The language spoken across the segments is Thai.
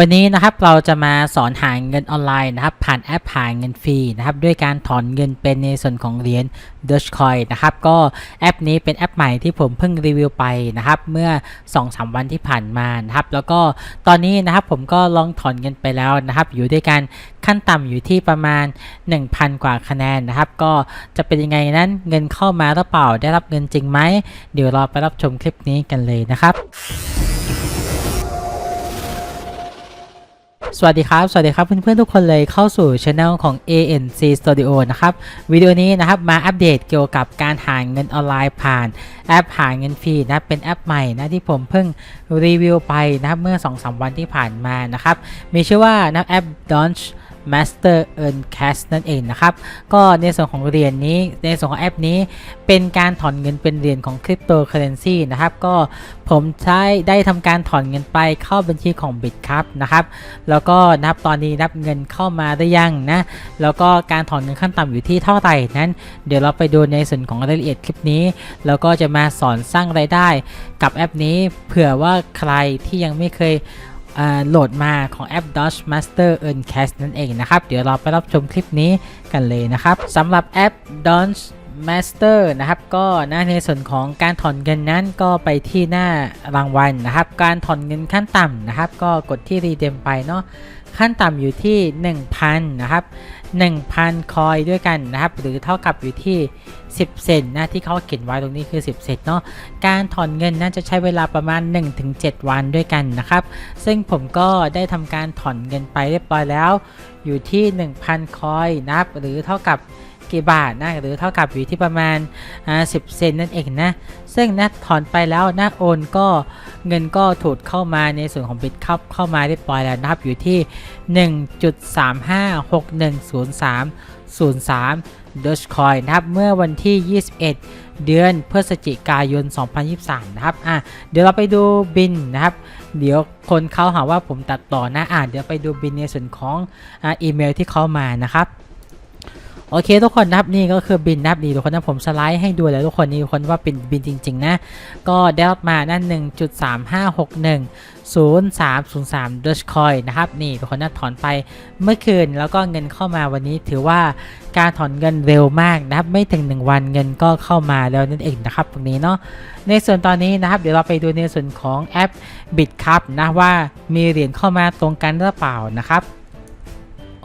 วันนี้นะครับเราจะมาสอนหาเงินออนไลน์นะครับผ่านแอปหาเงินฟรีนะครับด้วยการถอนเงินเป็นในส่วนของเหรียญ Dogecoin นะครับก็แอปนี้เป็นแอปใหม่ที่ผมเพิ่งรีวิวไปนะครับเมื่อ 2-3 วันที่ผ่านมานะครับแล้วก็ตอนนี้นะครับผมก็ลองถอนเงินไปแล้วนะครับอยู่ด้วยกันขั้นต่ำอยู่ที่ประมาณ 1,000 กว่าคะแนนนะครับก็จะเป็นยังไงนั้นเงินเข้ามาหรือเปล่าได้รับเงินจริงไหมเดี๋ยวเราไปรับชมคลิปนี้กันเลยนะครับ สวัสดีครับ สวัสดีครับเพื่อนๆทุกคนเลยเข้าสู่ช anel ของ ANC Studio นะครับวิดีโอนี้นะครับมาอัปเดตเกี่ยวกับการหาเงินออนไลน์ผ่านแอปหาเงินฟรีนะเป็นแอปใหม่นะที่ผมเพิ่งรีวิวไปนะครับเมื่อ 2-3 วันที่ผ่านมานะครับมีชื่อว่านะแอป Launch Master Earn Cash นั่นเองนะครับ ก็ในส่วนของเหรียญนี้ในส่วนของแอปนี้เป็นการถอนเงินเป็นเหรียญของคริปโตเคอเรนซีนะครับ ก็ผมใช้ได้ทำการถอนเงินไปเข้าบัญชีของ Bitcup นะครับ แล้วก็นับตอนนี้นับเงินเข้ามาได้ยังนะ แล้วก็การถอนเงินขั้นต่ำอยู่ที่เท่าไหร่นั้น เดี๋ยวเราไปดูในส่วนของรายละเอียดคลิปนี้ แล้วก็จะมาสอนสร้างรายได้ กับแอปนี้เผื่อว่าใครที่ยังไม่เคย โหลดมาของแอป Dodge Master Earn Cash นั่นเองนะครับ เดี๋ยวเราไปรับชมคลิปนี้กันเลยนะครับสำหรับแอป Dodge Master นะครับก็นในส่วนของการถอนเงินนั้นก็ไปที่หน้ารางวัลนะครับ การถอนเงินขั้นต่ำนะครับ ก็กดที่ redeem ไปเนาะขั้นต่ำอยู่ที่ 1,000 นะครับ 1,000 คอยด้วยกันนะครับ หรือเท่ากับอยู่ที่ 10 เซนนะที่เขาเขียนไว้ตรงนี้คือ 10 เซนเนาะการถอนเงินน่าจะใช้เวลาประมาณ 1-7 วันด้วยกันนะครับ ซึ่งผมก็ได้ทำการถอนเงินไปเรียบร้อยแล้ว อยู่ที่ 1,000 คอยนะครับหรือเท่ากับ กี่บาทนะหรือเท่ากับอยู่ที่ประมาณ 10 เซนนั่นเองนะซึ่งนะถอนไปแล้วนะโอนก็เงินก็ถูดเข้ามาในส่วนของบิตคัพเข้ามาเรียบร้อยแล้วนะครับอยู่ที่ 1.35610303 Dogecoin นะครับเมื่อวันที่ 21 เดือนพฤศจิกายน 2023 นะครับอะเดี๋ยวเราไปดูบินนะครับ เดี๋ยวคนเขาหาว่าผมตัดต่อนะอะเดี๋ยวไปดูบินในส่วนของอ,อีเมลที่เขามานะครับ โอเคทุกคนนะครับนี่ก็คือบินนะครับนี่ทุกคนนะผมสไลด์ให้ดูแล้วทุกคนนี่ทุกคนว่าเป็นบินจริง ๆ นะ ก็ได้รับมานั่น 1.3561 0303 Dogecoin นะครับนี่ทุกคนนะถอนไปเมื่อคืนแล้วก็เงินเข้ามาวันนี้ถือว่าการถอนเงินเร็วมากนะครับไม่ถึง 1 วันเงินก็เข้ามาแล้วนั่นเองนะครับตรงนี้เนาะในส่วนตอนนี้นะครับเดี๋ยวเราไปดูในส่วนของแอป Bitcup นะว่ามีเหรียญเข้ามาตรงกันหรือเปล่านะครับ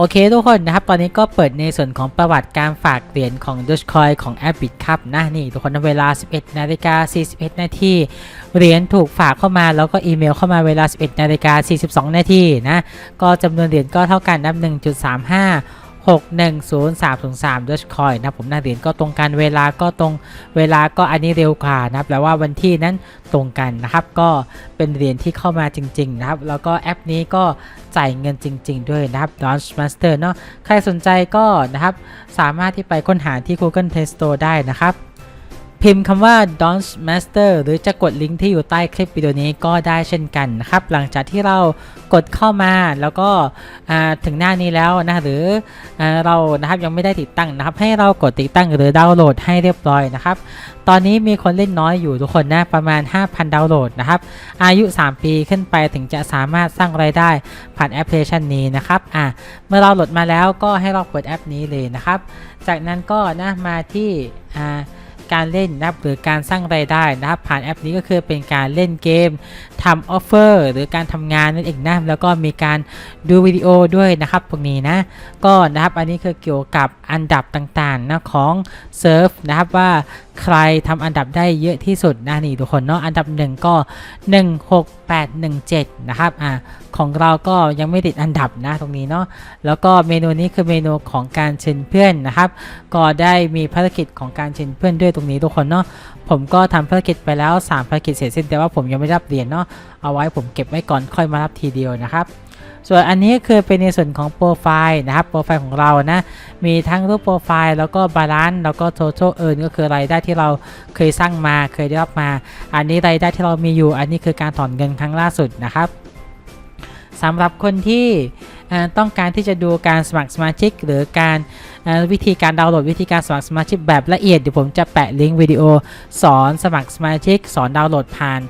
โอเคทุกคนนะครับ ตอนนี้ก็เปิดในส่วนของประวัติการฝากเหรียญของ Dogecoin ของแอป Bitcup นะนี่ทุกคนเวลา 11นาฬิกา41นาทีเหรียญถูกฝากเข้ามาแล้วก็อีเมลเข้ามาเวลา 11นาฬิกา42นาทีนะก็จำนวนเหรียญก็เท่ากันนับ1.35 610303 Dogecoin นะผมนะเหรียญก็ตรงกันเวลาก็ตรงเวลาก็อันนี้เร็วกว่านะแปลว่าวันที่นั้นตรงกันนะครับ ก็เป็นเหรียญที่เข้ามาจริง ๆ นะครับ แล้วก็แอปนี้ก็จ่ายเงินจริง ๆ ด้วยนะครับ Launch Master เนาะใครสนใจก็นะครับ สามารถที่ไปค้นหาที่ Google Play Store ได้นะครับ พิมพ์คำว่า Launch Master หรือจะกดลิงก์ที่อยู่ใต้คลิปวิดีโอนี้ก็ได้เช่นกันนะครับ หลังจากที่เรากดเข้ามาแล้วก็ถึงหน้านี้แล้วนะหรืออเรานะครับยังไม่ได้ติดตั้งนะครับ ให้เรากดติดตั้งหรือดาวน์โหลดให้เรียบร้อยนะครับ ตอนนี้มีคนเล่นน้อยอยู่ทุกคนนะประมาณ 5,000 ดาวน์โหลดนะครับ อายุ 3 ปีขึ้นไปถึงจะสามารถสร้างรายได้ผ่านแอปพลิเคชันนี้นะครับอะเมื่อเราโหลดมาแล้วก็ให้เราเปิดแอปนี้เลยนะครับ จากนั้นก็นะมาที่อ่า การเล่นนะครับหรือการสร้างรายได้นะครับผ่านแอปนี้ก็คือเป็นการเล่นเกมทำออฟเฟอร์หรือการทำงานนั่นเองนะแล้วก็มีการดูวิดีโอด้วยนะครับพวกนี้นะก็นะครับอันนี้คือเกี่ยวกับอันดับต่างๆนะของเซิร์ฟนะครับว่าใครทำอันดับได้เยอะที่สุดนะนี่ทุกคนเนาะอันดับ 1 ก็ 1 6 817 นะครับอ่าของเราก็ยังไม่ติดอันดับนะตรงนี้เนาะแล้วก็เมนูนี้คือเมนูของการเชิญเพื่อนนะครับ ก็ได้มีภารกิจของการเชิญเพื่อนด้วยตรงนี้ทุกคนเนาะผมก็ทำภารกิจไปแล้ว 3 ภารกิจเสร็จสิ้นแต่ว่าผมยังไม่รับเหรียญเนาะเอาไว้ผมเก็บไว้ก่อนค่อยมารับทีเดียวนะครับ ส่วนอันนี้คือเป็นในส่วนของโปรไฟล์นะครับโปรไฟล์ของเรานะมีทั้งรูปโปรไฟล์แล้วก็บาลานซ์แล้วก็ total earn ก็คือรายได้ที่เราเคยสร้างมาเคยได้รับมา อันนี้รายได้ที่เรามีอยู่ อันนี้คือการถอนเงินครั้งล่าสุดนะครับสำหรับคนที่ต้องการที่จะดูการสมัครสมาชิก หรือการวิธีการดาวน์โหลดวิธีการสมัครสมาชิกแบบละเอียดเดี๋ยวผมจะแปะลิงก์วิดีโอสอนสมัครสมาชิก สอนดาวน์โหลดผ่าน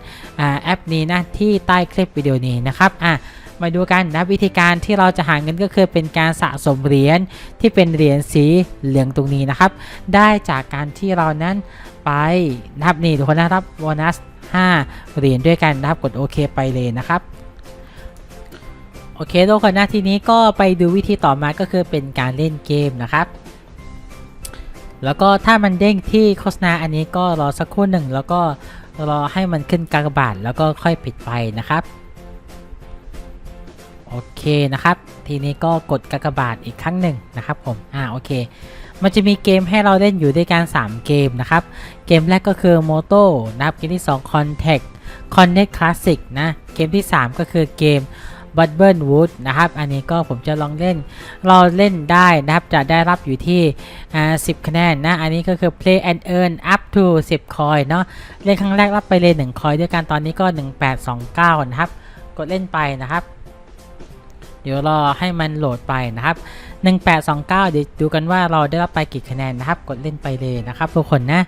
อแอปนี้นะที่ใต้คลิปวิดีโอนี้นะครับอะ มาดูกันนะวิธีการที่เราจะหาเงินก็คือเป็นการสะสมเหรียญที่เป็นเหรียญสีเหลืองตรงนี้นะครับ ได้จากการที่เรานั้นไปนะครับนี่ทุกคนนะครับโบนัส5เหรียญด้วยกันนะครับกดโอเคไปเลยนะครับโอเคทุกคนนะทีนี้ก็ไปดูวิธีต่อมาก็คือเป็นการเล่นเกมนะครับ แล้วก็ถ้ามันเด้งที่โฆษณาอันนี้ก็รอสักครู่หนึ่งแล้วก็รอให้มันขึ้นกากบาทแล้วก็ค่อยปิดไปนะครับ โอเคนะครับ ทีนี้ก็กดกากบาทอีกครั้งหนึ่งนะครับผม อ่าโอเค มันจะมีเกมให้เราเล่นอยู่ด้วยกัน 3 เกมนะครับ เกมแรกก็คือ Moto นะครับ เกมที่ 2 Contact Connect Classic นะ เกมที่ 3 ก็คือเกม b u d b u r n Wood นะครับ อันนี้ก็ผมจะลองเล่น เราเล่นได้นะครับ จะได้รับอยู่ที่อ่า10 คะแนนนะ อันนี้ก็คือ Play and Earn up to 10 คอยเนาะ เล่นครั้งแรกรับไปเลย 1 คอยด้วยกัน ตอนนี้ก็ 1829 นะครับ กดเล่นไปนะครับ ดี๋ยวรอให้มันโหลดไปนะครับ 1829 เดี๋ยวดูกันว่าเราได้รับไปกี่คะแนนนะครับ กดเล่นไปเลยนะครับทุกคนนะ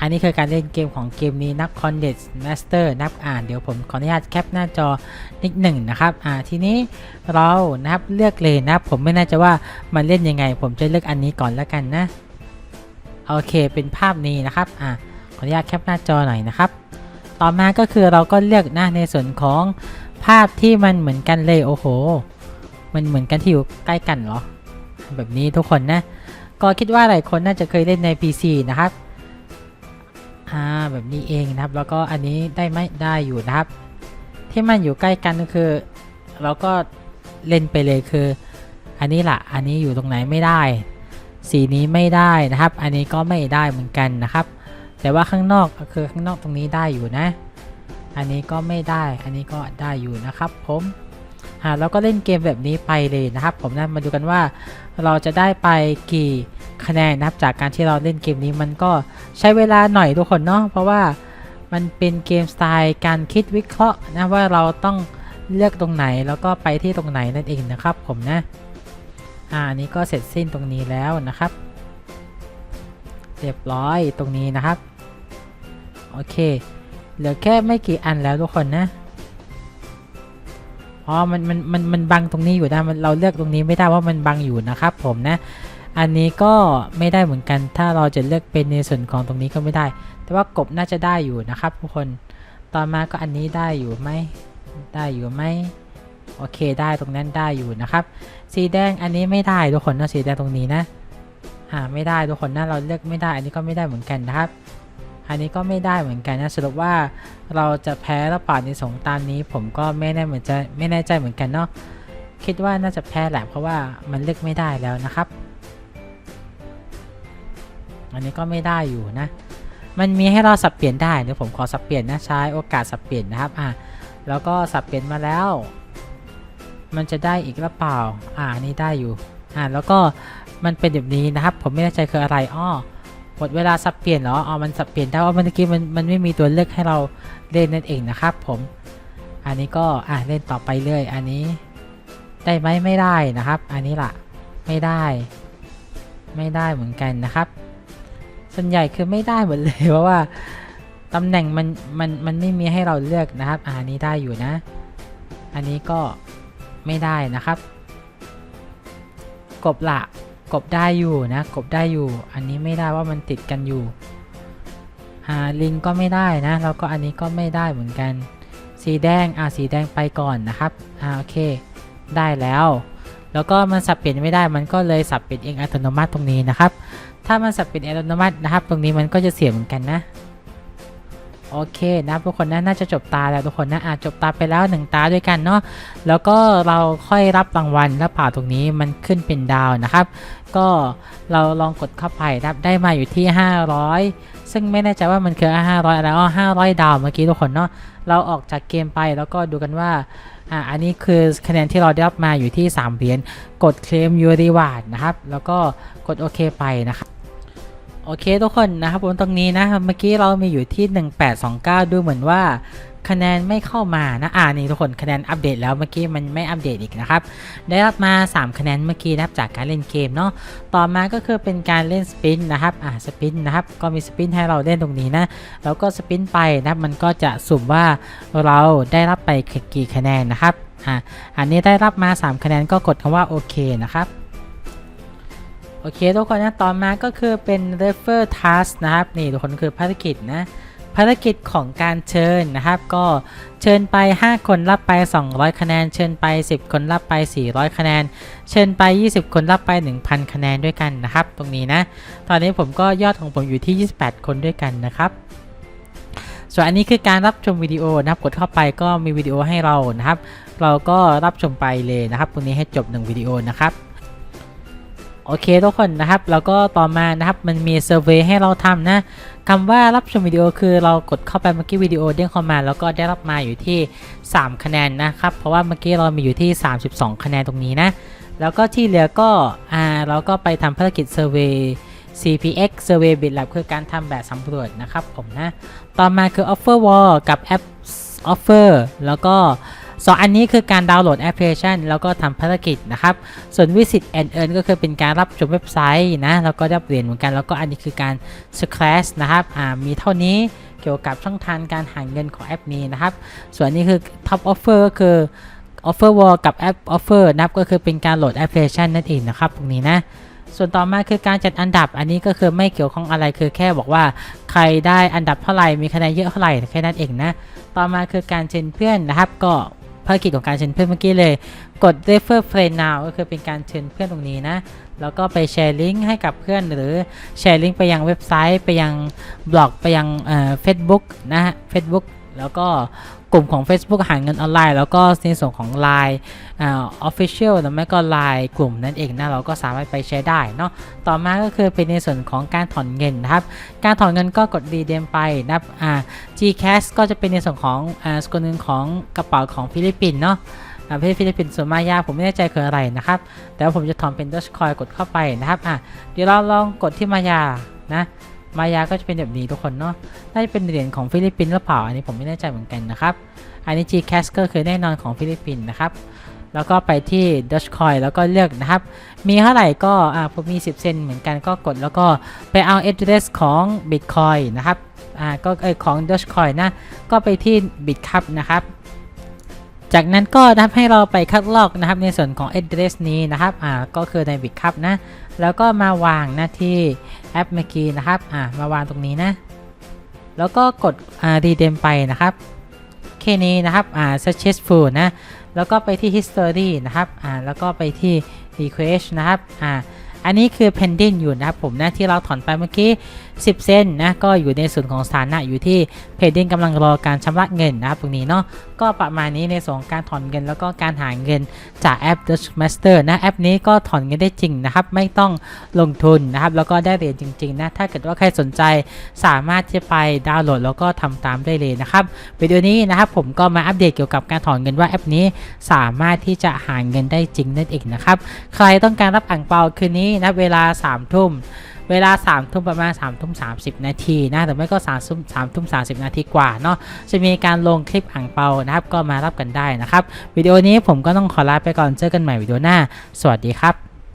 อันนี้คือการเล่นเกมของเกมนี้นับ c o n d e s Master นับอ่านเดี๋ยวผมขออนุญาตแคปหน้าจอนิดหนึ่งนะครับ อ่าทีนี้เรานะครับเลือกเลยนะผมไม่แน่ใจว่ามันเล่นยังไง ผมจะเลือกอันนี้ก่อนแล้วกันนะ โอเคเป็นภาพนี้นะครับ อ่าขออนุญาตแคปหน้าจอหน่อยนะครับ ต่อมาก็คือเราก็เลือกหนะในส่วนของ ภาพที่มันเหมือนกันเลยโอ้โห มันเหมือนกันที่อยู่ใกล้กันเหรอ แบบนี้ทุกคนนะ ก็คิดว่าหลายคนน่าจะเคยเล่นใน PC นะครับ อ่าแบบนี้เองนะครับ แล้วก็อันนี้ได้ไหมได้อยู่นะครับ ที่มันอยู่ใกล้กันก็คือ เราก็เล่นไปเลยคือ อันนี้ละอันนี้อยู่ตรงไหนไม่ได้ สีนี้ไม่ได้นะครับ อันนี้ก็ไม่ได้เหมือนกันนะครับ แต่ว่าข้างนอกก็คือข้างนอกตรงนี้ได้อยู่นะ อันนี้ก็ไม่ได้ อันนี้ก็ได้อยู่นะครับผมอ่าเราก็เล่นเกมแบบนี้ไปเลยนะครับผมนะมาดูกันว่าเราจะได้ไปกี่คะแนนนะครับจากการที่เราเล่นเกมนี้มันก็ใช้เวลาหน่อยทุกคนเนาะเพราะว่ามันเป็นเกมสไตล์การคิดวิเคราะห์นะว่าเราต้องเลือกตรงไหนแล้วก็ไปที่ตรงไหนนั่นเองนะครับผมนะอ่าอันนี้ก็เสร็จสิ้นตรงนี้แล้วนะครับ เรียบร้อยตรงนี้นะครับ โอเค เหลือแค่ไม่กี่อันแล้วทุกคนนะอ๋อมันมันมันมันบังตรงนี้อยู่นะมันเราเลือกตรงนี้ไม่ได้ว่ามันบังอยู่นะครับผมนะ อันนี้ก็ไม่ได้เหมือนกัน ถ้าเราจะเลือกเป็นในส่วนของตรงนี้ก็ไม่ได้ แต่ว่ากบน่าจะได้อยู่นะครับทุกคน ต่อมาก็อันนี้ได้อยู่ไหมได้อยู่ไหมโอเคได้ตรงนั้นได้อยู่นะครับ สีแดงอันนี้ไม่ได้ทุกคนนะสีแดงตรงนี้นะอ่าไม่ได้ทุกคนนะเราเลือกไม่ได้อันนี้ก็ไม่ได้เหมือนกันนะครับ อันนี้ก็ไม่ได้เหมือนกันนะสรุปว่าเราจะแพ้แล้วป่านในสงตามนี้ ผมก็ไม่แน่เหมือนจะไม่แน่ใจเหมือนกันเนาะคิดว่าน่าจะแพ้แหละเพราะว่ามันเลือกไม่ได้แล้วนะครับ อันนี้ก็ไม่ได้อยู่นะ มันมีให้เราสับเปลี่ยนได้เดี๋ยวผมขอสับเปลี่ยนนะใช้โอกาสสับเปลี่ยนนะครับอะแล้วก็สับเปลี่ยนมาแล้ว มันจะได้อีกหรือเปล่าอ่านนี่ได้อยู่อ่าแล้วก็มันเป็นแบบนี้นะครับ ผมไม่แน่ใจคืออะไรอ้อ หมดเวลาสับเปลี่ยนเหรอเอ๋อมันสับเปลี่ยนได้ว่าเมื่อกี้มันมันไม่มีตัวเลือกให้เราเล่นนั่นเองนะครับผม อันนี้ก็อะเล่นต่อไปเรื่อย อันนี้ได้ไหมไม่ได้นะครับ อันนี้ล่ะไม่ได้ ไม่ได้เหมือนกันนะครับ ส่วนใหญ่คือไม่ได้หมดเลยเพราะว่าตำแหน่งมันมันมันไม่มีให้เราเลือกนะครับอะอันนี้ได้อยู่นะ อันนี้ก็ไม่ได้นะครับ กบละ กบได้อยู่นะ กบได้อยู่ อันนี้ไม่ได้ว่ามันติดกันอยู่หาลิงก็ไม่ได้นะแล้วก็อันนี้ก็ไม่ได้เหมือนกัน สีแดงอ่าสีแดงไปก่อนนะครับอ่าโอเคได้แล้ว แล้วก็มันสับเปลี่ยนไม่ได้มันก็เลยสับเปลี่ยนเองอัตโนมัติตรงนี้นะครับ ถ้ามันสับเปลี่ยนอัตโนมัตินะครับ ตรงนี้มันก็จะเสียเหมือนกันนะ โอเคนะทุกคนนะน่าจะจบตาแล้วทุกคนนะอะจบตาไปแล้วหนึ่งตาด้วยกันเนาะแล้วก็เราค่อยรับรางวัลแล้วป่าตรงนี้มันขึ้นเป็นดาวนะครับ ก็เราลองกดเข้าไปรับได้มาอยู่ที่ 500 ซึ่งไม่แน่ใจว่ามันคือ 500อะไรอ๋อ500 ดาวเมื่อกี้ทุกคนเนาะเราออกจากเกมไปแล้วก็ดูกันว่าอ่าอันนี้คือคะแนนที่เราได้รับมาอยู่ที่ 3 เหรียญกดเคลมยูรีวาร์ดนะครับ แล้วก็กดโอเคไปนะครับ โอเคทุกคนนะครับผมตรงนี้นะเมื่อกี้เรามีอยู่ที่ 1829 ดูเหมือนว่าคะแนนไม่เข้ามานะอ่านี่ทุกคนคะแนนอัปเดตแล้วเมื่อกี้มันไม่อัปเดตอีกนะครับได้รับมา 3 คะแนนเมื่อกี้นะครับจากการเล่นเกมเนาะต่อมาก็คือเป็นการเล่นสปินนะครับอ่าสปินนะครับก็มีสปินให้เราเล่นตรงนี้นะแล้วก็สปินไปนะมันก็จะสุ่มว่าเราได้รับไปกี่คะแนนนะครับอ่าอันนี้ได้รับมา 3 คะแนนก็กดคำว่าโอเคนะครับ โอเคทุกคนนะ ต่อมาก็คือเป็น refer task นะครับ นี่ทุกคนคือภารกิจนะ ภารกิจของการเชิญนะครับ ก็เชิญไป 5 คนรับไป 200 คะแนน เชิญไป 10 คนรับไป 400 คะแนน เชิญไป 20 คนรับไป 1,000 คะแนนด้วยกันนะครับ ตรงนี้นะ ตอนนี้ผมก็ยอดของผมอยู่ที่ 28 คนด้วยกันนะครับส่วนอันนี้คือการรับชมวิดีโอนะครับกดเข้าไปก็มีวิดีโอให้เรานะครับ เราก็รับชมไปเลยนะครับตรงนี้ให้จบ 1 วิดีโอนะครับ โอเคทุกคนนะครับ แล้วก็ต่อมานะครับมันมีเซอร์เวยให้เราทำนะคำว่ารับชมวิดีโอคือเรากดเข้าไปเมื่อกี้วิดีโอเด้งเข้ามา แล้วก็ได้รับมาอยู่ที่ 3 คะแนนนะครับ เพราะว่าเมื่อกี้เรามีอยู่ที่ 32 คะแนนตรงนี้นะ แล้วก็ที่เหลือก็อ่าเราก็ไปทำภารกิจเซอร์เวย CPX Survey BitLab คือการทำแบบสำรวจนะครับผมนะ ต่อมาคือ Offer Wall กับแอป Offer แล้วก็ สองอันนี้คือการดาวน์โหลดแอปพลิเคชันแล้วก็ทำภารกิจนะครับ ส่วน Visit and Earn ก็คือเป็นการรับชมเว็บไซต์นะแล้วก็ได้เหรียญเหมือนกัน แล้วก็อันนี้คือการ Scratch นะครับอ่ามีเท่านี้เกี่ยวกับช่องทางการหาเงินของแอปนี้นะครับ ส่วนนี้คือ Top Offer ก็คือ Offer Wall กับแอป Offer นะครับก็คือเป็นการโหลดแอปพลิเคชันนั่นเองนะครับตรงนี้นะส่วนต่อมาคือการจัดอันดับอันนี้ก็คือไม่เกี่ยวข้องอะไรคือแค่บอกว่า ใครได้อันดับเท่าไหร่มีคะแนนเยอะเท่าไหร่แค่นั้นเองนะ ต่อมาคือการเชิญเพื่อนนะครับ ก็ ภารกิจของการเชิญเพื่อนเมื่อกี้เลย กด refer friend now ก็คือเป็นการเชิญเพื่อนตรงนี้นะ แล้วก็ไปแชร์ลิงก์ให้กับเพื่อนหรือแชร์ลิงก์ไปยังเว็บไซต์ ไปยังบล็อกไปยังเฟซบุ๊กนะฮะเฟซบุ๊ก แล้วก็กลุ่มของ Facebook หาเงินออนไลน์ แล้วก็ในส่วนของ Line อ่า Official หรือไม่ก็ Line กลุ่มนั่นเองนะเราก็สามารถไปใช้ได้เนาะต่อมาก็คือเป็นในส่วนของการถอนเงินนะครับ การถอนเงินก็กดรีเดมไปนะอ่า Gcash ก็จะเป็นในส่วนของอ่าสกุลเงินของกระเป๋าของฟิลิปปินส์เนาะประเทศฟิลิปปินส์ส่วนมายาผมไม่แน่ใจคืออะไรนะครับ แต่ว่าผมจะถอนเป็น Dogecoin กดเข้าไปนะครับอะเดี๋ยวเราลองกดที่มายานะ มายาก็จะเป็นแบบนี้ทุกคนเนาะ น่าจะเป็นเหรียญของฟิลิปปินส์หรือเปล่า อันนี้ผมไม่แน่ใจเหมือนกันนะครับ อันนี้ Gcash ก็คือแน่นอนของฟิลิปปินส์นะครับ แล้วก็ไปที่ Dogecoin แล้วก็เลือกนะครับ มีเท่าไหร่ก็ อ่า ผมมี 10 เซนเหมือนกันก็กดแล้วก็ไปเอา address ของ Bitcoin นะครับ อ่า ก็เออของ Dogecoin นะ ก็ไปที่ Bitcup นะครับจากนั้นก็นะครับให้เราไปคัดลอกนะครับในส่วนของ address นี้นะครับ อ่า ก็คือใน Bitcup นะ แล้วก็มาวางหน้าที่แอปเมื่อกี้นะครับอ่ามาวางตรงนี้นะ แล้วก็กดอ่ารีเดมไปนะครับแค่นี้นะครับอ่า successful นะแล้วก็ไปที่ history นะครับอ่าแล้วก็ไปที่ request นะครับอ่าอันนี้คือ pending อยู่นะครับผมนะที่เราถอนไปเมื่อกี้10 เซนนะก็อยู่ในส่วนของสถานะอยู่ที่ pending กำลังรอการชำระเงินนะครับตรงนี้เนาะก็ประมาณนี้ในส่วนของการถอนเงินแล้วก็การหาเงินจากแอป Dutch Master นะแอปนี้ก็ถอนเงินได้จริงนะครับไม่ต้องลงทุนนะครับแล้วก็ได้เหรียญจริงๆนะถ้าเกิดว่าใครสนใจสามารถที่ไปดาวน์โหลดแล้วก็ทำตามได้เลยนะครับวิดีโอนี้นะครับผมก็มาอัปเดตเกี่ยวกับการถอนเงินว่าแอปนี้สามารถที่จะหาเงินได้จริงนั่นเองนะครับใครต้องการรับอ่างเปาคืนนี้นะเวลา3ามทุ่ม เวลา3ามทุ่มประมาณ3ามทุ่มสานาทีนะแต่ไม่ก็3ามทุ่มสามทุ่มสานาทีกว่าเนาะจะมีการลงคลิปอ่างเปานะครับ ก็มารับกันได้นะครับ วิดีโอนี้ผมก็ต้องขอลาไปก่อนเจอกันใหม่วิดีโอหน้า สวัสดีครับ